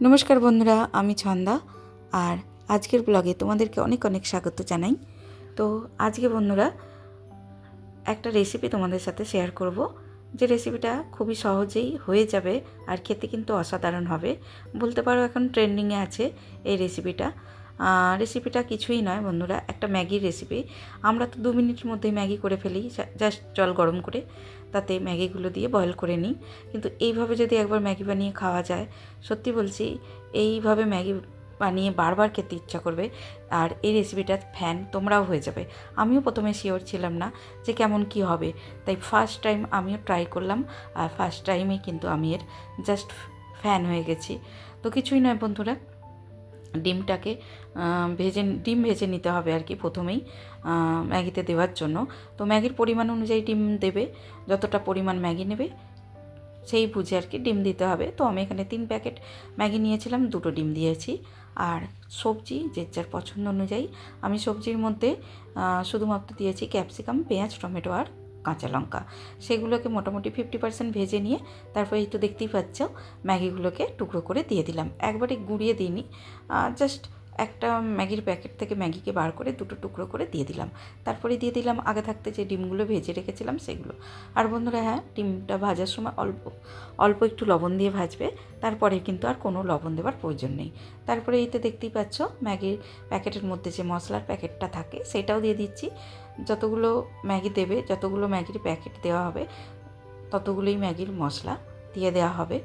নমস্কার বন্ধুরা, আমি ছন্দা আর আজকের ব্লগে তোমাদেরকে অনেক অনেক স্বাগত জানাই। তো আজকে বন্ধুরা, একটা রেসিপি তোমাদের সাথে শেয়ার করব। যে রেসিপিটা খুবই সহজেই হয়ে যাবে আর খেতে কিন্তু অসাধারণ হবে। বলতে পারো এখন ট্রেন্ডিংয়ে আছে এই রেসিপিটা রেসিপিটা কিছুই নয় বন্ধুরা, একটা ম্যাগির রেসিপি আমরা তো দু মিনিটের মধ্যে ম্যাগি করে ফেলি জাস্ট জল গরম করে, তাতে ম্যাগিগুলো দিয়ে বয়েল করে নিই। কিন্তু এইভাবে যদি একবার ম্যাগি বানিয়ে খাওয়া যায়, সত্যি বলছি, এইভাবে ম্যাগি বানিয়ে বারবার খেতে ইচ্ছা করবে, আর এই রেসিপিটার ফ্যান তোমরাও হয়ে যাবে। আমিও প্রথমে শিওর ছিলাম না যে কেমন কি হবে, তাই ফার্স্ট টাইম আমিও ট্রাই করলাম, আর ফার্স্ট টাইমে কিন্তু আমি এর জাস্ট ফ্যান হয়ে গেছি। তো কিছুই নয় বন্ধুরা ডিমটাকে ভেজে ডিম ভেজে নিতে হবে আর কি প্রথমেই ম্যাগিতে দেওয়ার জন্য। তো ম্যাগির পরিমাণ অনুযায়ী ডিম দেবে, যতটা পরিমাণ ম্যাগি নেবে, সেই বুঝে আর কি ডিম দিতে হবে। তো আমি এখানে তিন প্যাকেট ম্যাগি নিয়েছিলাম, দুটো ডিম দিয়েছি। আর সবজি যে যার পছন্দ অনুযায়ী, আমি সবজির মধ্যে শুধুমাত্র দিয়েছি ক্যাপসিকাম, পেঁয়াজ, টমেটো আর কাঁচা লঙ্কা। সেগুলোকে মোটামুটি ফিফটি পার্সেন্ট ভেজে নিয়ে তারপর এই তো দেখতেই পাচ্ছ, ম্যাগিগুলোকে টুকরো করে দিয়ে দিলাম। একবারে গুঁড়িয়ে দিইনি। জাস্ট একটা ম্যাগির প্যাকেট থেকে ম্যাগিকে বার করে দুটো টুকরো করে দিয়ে দিলাম। তারপরে দিয়ে দিলাম আগে থাকতে যে ডিমগুলো ভেজে রেখেছিলাম সেগুলো। আর বন্ধুরা হ্যাঁ ডিমটা ভাজার সময় অল্প অল্প একটু লবণ দিয়ে ভাজবে, তারপরে কিন্তু আর কোনো লবণ দেওয়ার প্রয়োজন নেই। তারপরে এইতে দেখতেই পাচ্ছ, ম্যাগির প্যাকেটের মধ্যে যে মশলার প্যাকেটটা থাকে সেটাও দিয়ে দিচ্ছি। যতগুলো ম্যাগি দেবে, যতগুলো ম্যাগির প্যাকেট দেওয়া হবে, ততগুলোই ম্যাগির মশলা দিয়ে দেওয়া হবে।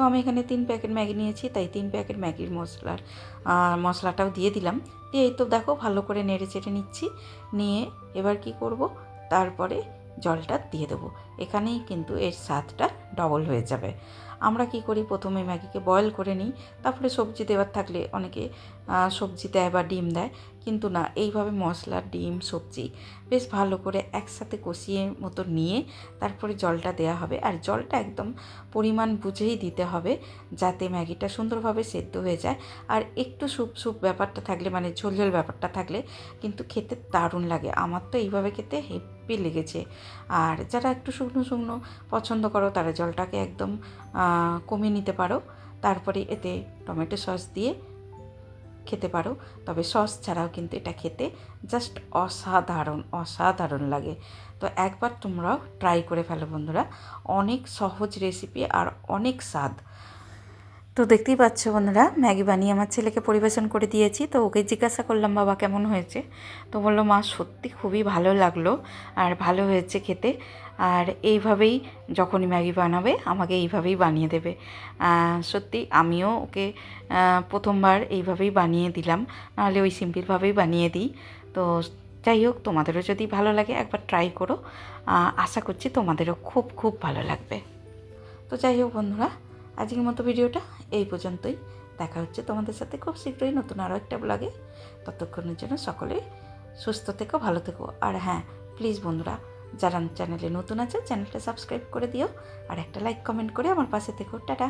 তো আমি এখানে তিন প্যাকেট ম্যাগি নিয়েছি, তাই তিন প্যাকেট ম্যাগির মশলার মশলাটাও দিয়ে দিলাম। দিয়ে এই তো দেখো ভালো করে নেড়ে চেড়ে নিচ্ছি, নিয়ে এবার কি করব? তারপরে জলটা দিয়ে দেবো। এখানেই কিন্তু এর স্বাদটা ডবল হয়ে যাবে। আমরা কি করি? প্রথমে ম্যাগিকে বয়েল করে নিই। তারপরে সবজি দেওয়ার থাকলে অনেকে সবজি দেয় বা ডিম দেয়। কিন্তু না, এইভাবে মশলা, ডিম, সবজি বেশ ভালো করে একসাথে কষিয়ে মতো নিয়ে তারপরে জলটা দেওয়া হবে। আর জলটা একদম পরিমাণ বুঝেই দিতে হবে যাতে ম্যাগিটা সুন্দরভাবে সেদ্ধ হয়ে যায়। আর একটু সুপ স্যুপ ব্যাপারটা থাকলে মানে ঝোল ঝোল ব্যাপারটা থাকলে কিন্তু খেতে দারুণ লাগে। আমার তো এইভাবে খেতে হেপি লেগেছে। আর যারা একটু শুকনো শুকনো পছন্দ করো, তারা জলটাকে একদম কমিয়ে নিতে পারো। তারপরে এতে টমেটো সস দিয়ে খেতে পারো। তবে সস ছাড়াও কিন্তু এটা খেতে জাস্ট অসাধারণ অসাধারণ লাগে। তো একবার তোমরাও ট্রাই করে ফেলো বন্ধুরা। অনেক সহজ রেসিপি আর অনেক স্বাদ। তো দেখতেই পাচ্ছ বন্ধুরা, ম্যাগি বানিয়ে আমার ছেলেকে পরিবেশন করে দিয়েছি। তো ওকে জিজ্ঞাসা করলাম, বাবা, কেমন হয়েছে? তো বলল, মা, সত্যি খুবই ভালো লাগল আর ভালো হয়েছে খেতে। আর এইভাবেই যখনই ম্যাগি বানাবে, আমাকে এইভাবেই বানিয়ে দেবে। সত্যি আমিও ওকে প্রথমবার এইভাবেই বানিয়ে দিলাম। নাহলে ওই সিম্পলভাবেই বানিয়ে দিই। তো যাই হোক, তোমাদেরও যদি ভালো লাগে, একবার ট্রাই করো। আশা করছি তোমাদেরও খুব খুব ভালো লাগবে। তো যাই হোক বন্ধুরা আজকের মতো ভিডিওটা এই পর্যন্তই। দেখা হচ্ছে তোমাদের সাথে খুব শীঘ্রই নতুন আরও একটা ব্লগে ততক্ষণের জন্য সকলে সুস্থ থেকো, ভালো থেকো। আর হ্যাঁ প্লিজ বন্ধুরা, যারা চ্যানেলে নতুন আছে চ্যানেলটা সাবস্ক্রাইব করে দিও। আর একটা লাইক কমেন্ট করে আমার পাশে থেকো। টাটা!